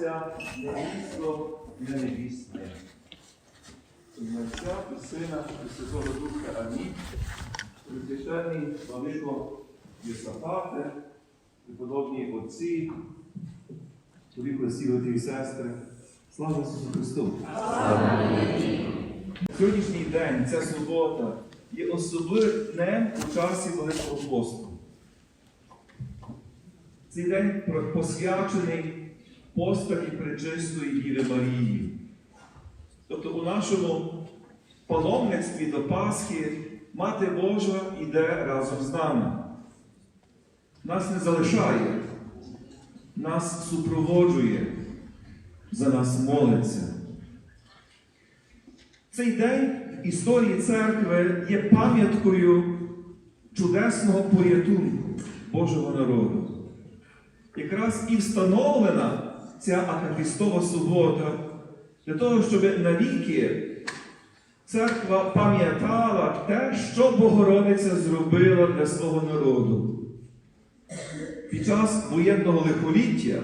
Заступайся, невісто, ненавісне. Ім'я Отця і Сина і Святого Духа. Амінь. Присвященний Владико Єсафате, преподобні отці, красиві і сестри. Слава Ісусу Христу! Сьогоднішній день, ця субота, є особливим днем у часі Великого посту. Цей день посвячений постаті Пречистої Діви Марії. Тобто у нашому паломництві до Пасхи Мати Божа йде разом з нами. Нас не залишає, нас супроводжує, за нас молиться. Цей день в історії церкви є пам'яткою чудесного порятунку Божого народу. Якраз і встановлена ця Акафістова субота для того, щоб навіки церква пам'ятала те, що Богородиця зробила для свого народу. Під час воєнного лихоліття,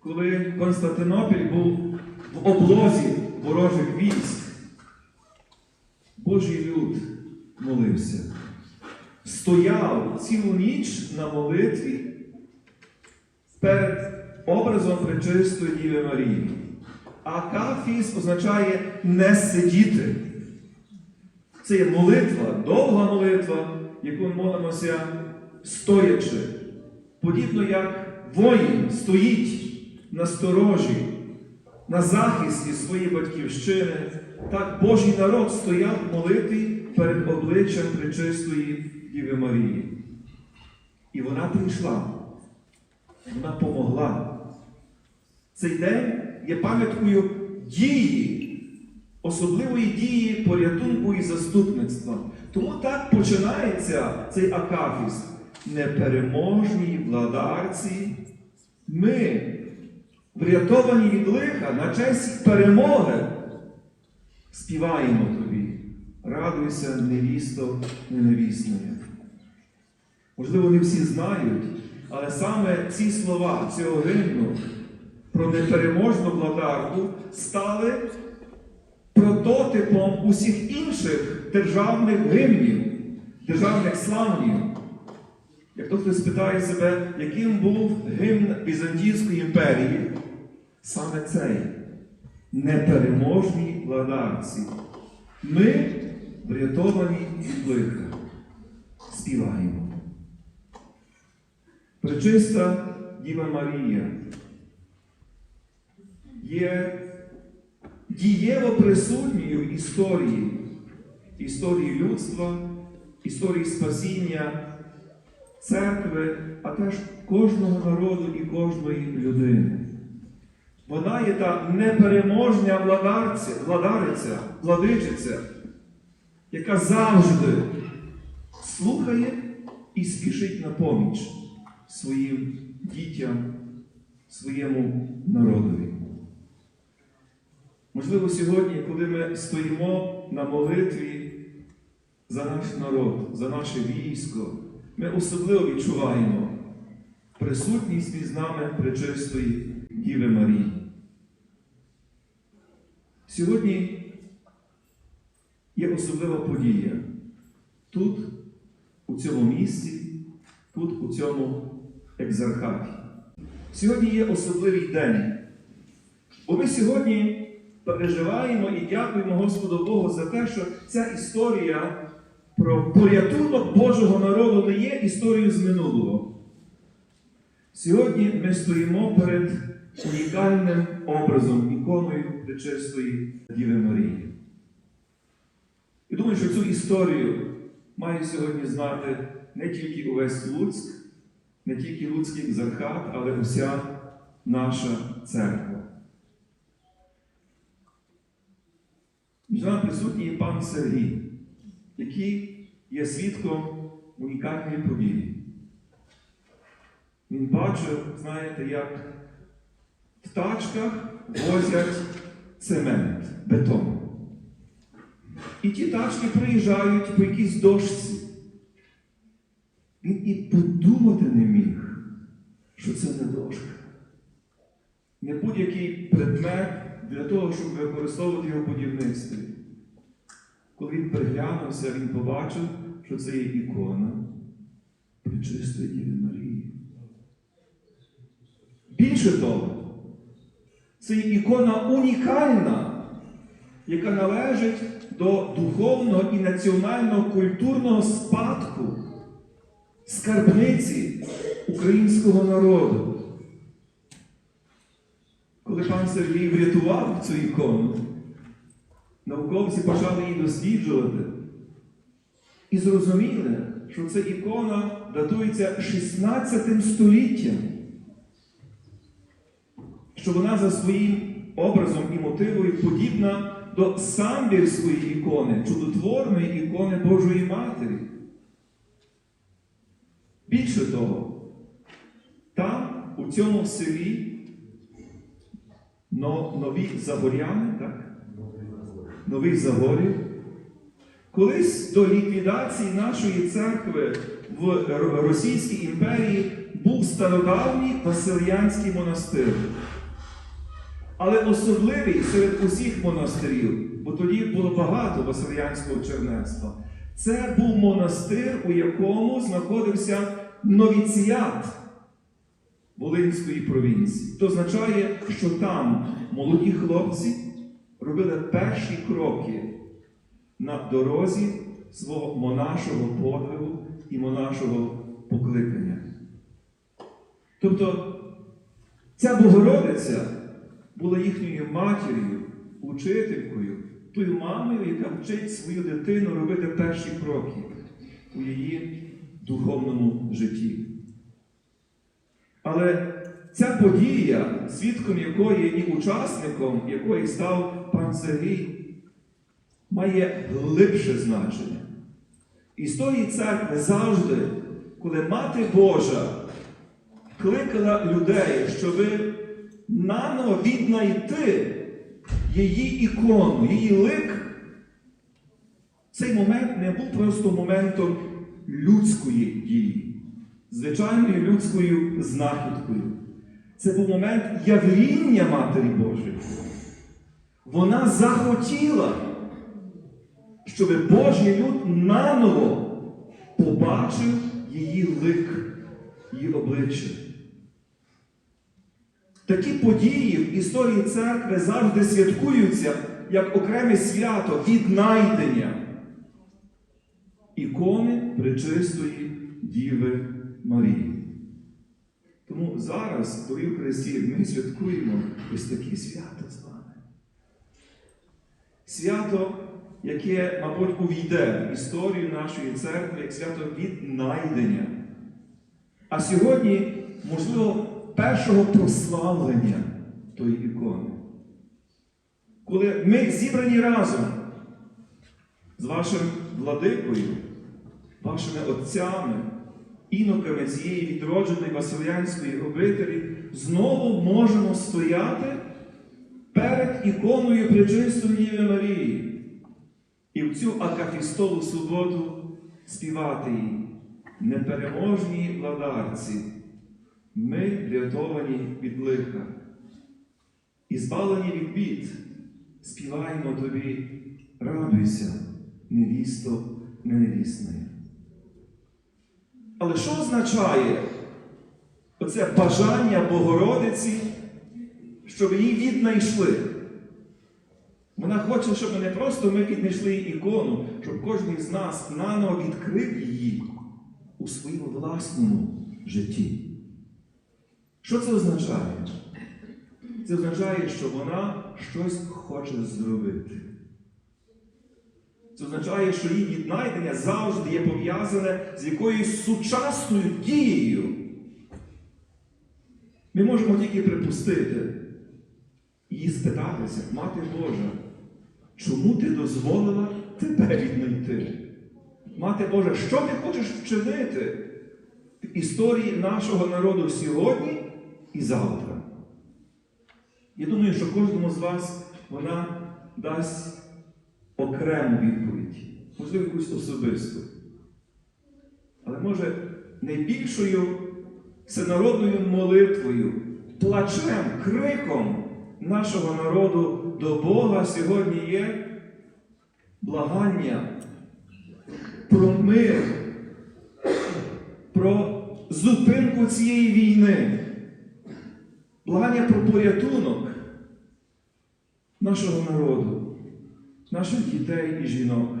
коли Константинопіль був в облозі ворожих військ, Божий люд молився, стояв цілу ніч на молитві перед образом Пречистої Діви Марії. А кафіс означає не сидіти. Це є молитва, довга молитва, яку ми молимося стоячи. Подібно як воїн стоїть на сторожі, на захисті своєї батьківщини, так Божий народ стояв в молитві перед обличчям Пречистої Діви Марії. І вона прийшла. Вона помогла. Цей день є пам'яткою дії, особливої дії порятунку і заступництва. Тому так починається цей акафіст. Непереможній владарці. Ми, врятовані від лиха на честь перемоги, співаємо тобі. Радуйся, невісто, ненавісне. Можливо, не всі знають, але саме ці слова цього гімну про непереможну владарку стали прототипом усіх інших державних гімнів, державних славнів. Як то хтось спитає себе, яким був гімн Візантійської імперії, саме цей непереможній владарці. Ми врятовані від лиха. Співаємо. Пречиста Діва Марія є дієво присутньою історії, історії людства, історії спасіння церкви, а теж кожного народу і кожної людини. Вона є та непереможня владарця, владариця, владичиця, яка завжди слухає і спішить на поміч своїм дітям, своєму народові. Можливо, сьогодні, коли ми стоїмо на молитві за наш народ, за наше військо, ми особливо відчуваємо присутність між нами пречистої Діви Марії. Сьогодні є особлива подія тут, у цьому місці, тут, у цьому екзархаті. Сьогодні є особливий день. Бо ми сьогодні переживаємо і дякуємо Господу Богу за те, що ця історія про порятунок Божого народу не є історією з минулого. Сьогодні ми стоїмо перед унікальним образом, іконою Пречистої Діви Марії. І думаю, що цю історію має сьогодні знати не тільки увесь Луцьк, не тільки Луцький екзархат, але уся наша церква. Між нами присутній пан Сергій, який є свідком унікальної події. Він бачив, знаєте, як в тачках возять цемент, бетон. І ті тачки приїжджають по якійсь дошці. Він і подумати не міг, що це не дошка. не будь-який предмет для того, щоб використовувати його будівництві. Коли він приглянувся, він побачив, що це є ікона Пречистої Діви Марії. Більше того, це є ікона унікальна, яка належить до духовного і національного культурного спадку скарбниці українського народу. Коли пан Сергій врятував цю ікону, науковці почали її досліджувати і зрозуміли, що ця ікона датується 16 століттям, що вона за своїм образом і мотивою подібна до самбірської ікони, чудотворної ікони Божої Матері. Більше того, там, у цьому селі, но, нові Загоряни, так? Нових Загорів, колись до ліквідації нашої церкви в Російській імперії був стародавній Васильянський монастир. Але особливий серед усіх монастирів, бо тоді було багато Васильянського чернецтва, це був монастир, у якому знаходився новіціат Волинської провінції. Це означає, що там молоді хлопці робили перші кроки на дорозі свого монашого подвигу і монашого покликання. Тобто ця Богородиця була їхньою матір'ю, учителькою, тою мамою, яка вчить свою дитину робити перші кроки у її духовному житті. Але ця подія, свідком якої і учасником якої став пан Сергій, має глибше значення. Історії церкви завжди, коли Мати Божа кликала людей, щоб наново віднайти її ікону, її лик, цей момент не був просто моментом людської дії, звичайною людською знахідкою. Це був момент явління Матері Божої. Вона захотіла, щоб Божий люд наново побачив її лик, її обличчя. Такі події в історії церкви завжди святкуються як окреме свято віднайдення ікони Пречистої Діви Марії. Тому зараз, дорогі Христі, ми святкуємо ось таке свято з вами. Свято, яке, мабуть, увійде в історію нашої церкви як свято віднайдення. А сьогодні, можливо, першого прославлення тої ікони. Коли ми зібрані разом з вашим владикою, вашими отцями, іноками цієї відродженої Василянської обителі, знову можемо стояти перед іконою Пречистої Діви Марії і в цю акафістову суботу співати їй непереможній владарці. Ми врятовані від лиха і збавлені від бід, співаємо тобі, радуйся, невісто неневісної. Але що означає оце бажання Богородиці, щоб її віднайшли? Вона хоче, щоб не просто ми піднайшли ікону, щоб кожен з нас наново відкрив її у своєму власному житті. Що це означає? Це означає, що вона щось хоче зробити. Це означає, що її віднайдення завжди є пов'язане з якоюсь сучасною дією. Ми можемо тільки припустити і спитатися, Мати Божа, чому ти дозволила тебе віднайти? Мати Божа, що ти хочеш вчинити в історії нашого народу сьогодні і завтра? Я думаю, що кожному з вас вона дасть окрему відповідь, можливо, якусь особисту. Але може найбільшою всенародною молитвою плачем, криком нашого народу до Бога сьогодні є благання про мир, про зупинку цієї війни, благання про порятунок нашого народу, наших дітей і жінок.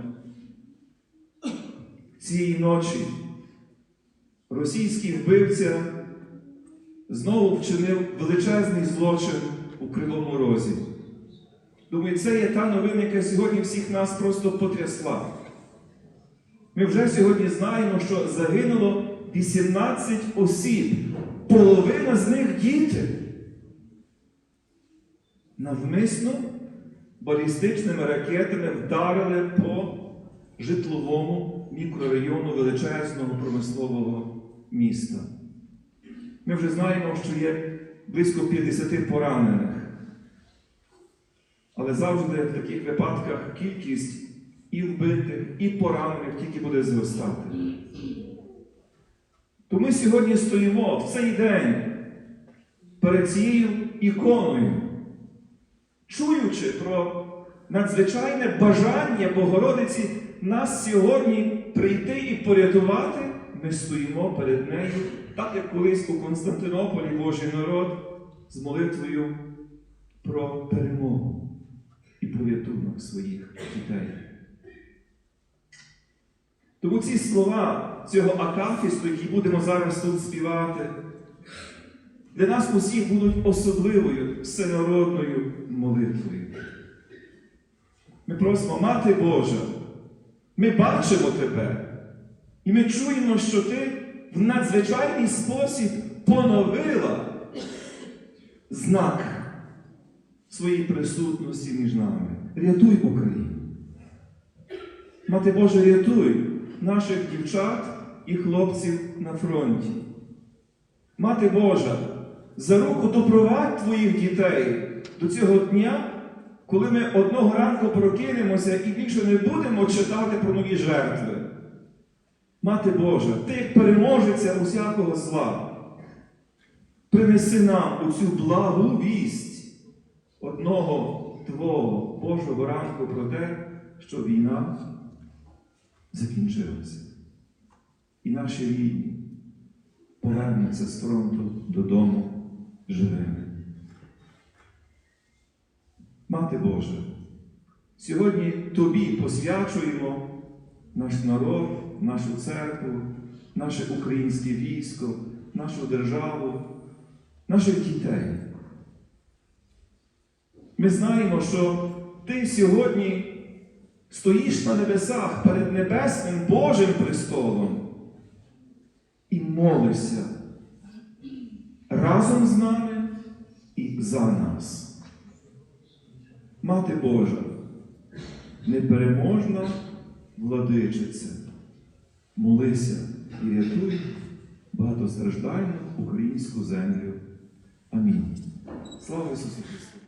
Цієї ночі російський вбивця знову вчинив величезний злочин у Кривому Розі. Думаю, це є та новина, яка сьогодні всіх нас просто потрясла. Ми вже сьогодні знаємо, що загинуло 18 осіб, половина з них діти. Навмисно балістичними ракетами вдарили по житловому мікрорайону величезного промислового міста. Ми вже знаємо, що є близько 50 поранених. Але завжди в таких випадках кількість і вбитих, і поранених тільки буде зростати. То ми сьогодні стоїмо в цей день перед цією іконою, чуючи про надзвичайне бажання Богородиці нас сьогодні прийти і порятувати, ми стоїмо перед нею, так як колись у Константинополі Божий народ з молитвою про перемогу і порятунок своїх дітей. Тому ці слова цього акафісту, які будемо зараз тут співати, для нас усіх будуть особливою всенародною молитвою. Ми просимо, Мати Божа, ми бачимо Тебе, і ми чуємо, що Ти в надзвичайний спосіб поновила знак своєї присутності між нами. Рятуй Україну. Мати Божа, рятуй наших дівчат і хлопців на фронті. Мати Божа, за руку допровадь твоїх дітей до цього дня, коли ми одного ранку прокинемося і більше не будемо читати про нові жертви. Мати Божа, ти як усякого зла, принеси нам у цю благу вість одного Твого Божого ранку про те, що війна закінчилася. І наші рідні повернуться з фронту додому живими. Мати Божа, сьогодні Тобі посвячуємо наш народ, нашу церкву, наше українське військо, нашу державу, наших дітей. Ми знаємо, що Ти сьогодні стоїш на небесах перед небесним Божим престолом і молишся разом з нами і за нас. Мати Божа, непереможна владичиця, молися і рятуй багатостраждальну українську землю. Амінь. Слава Ісусу Христу!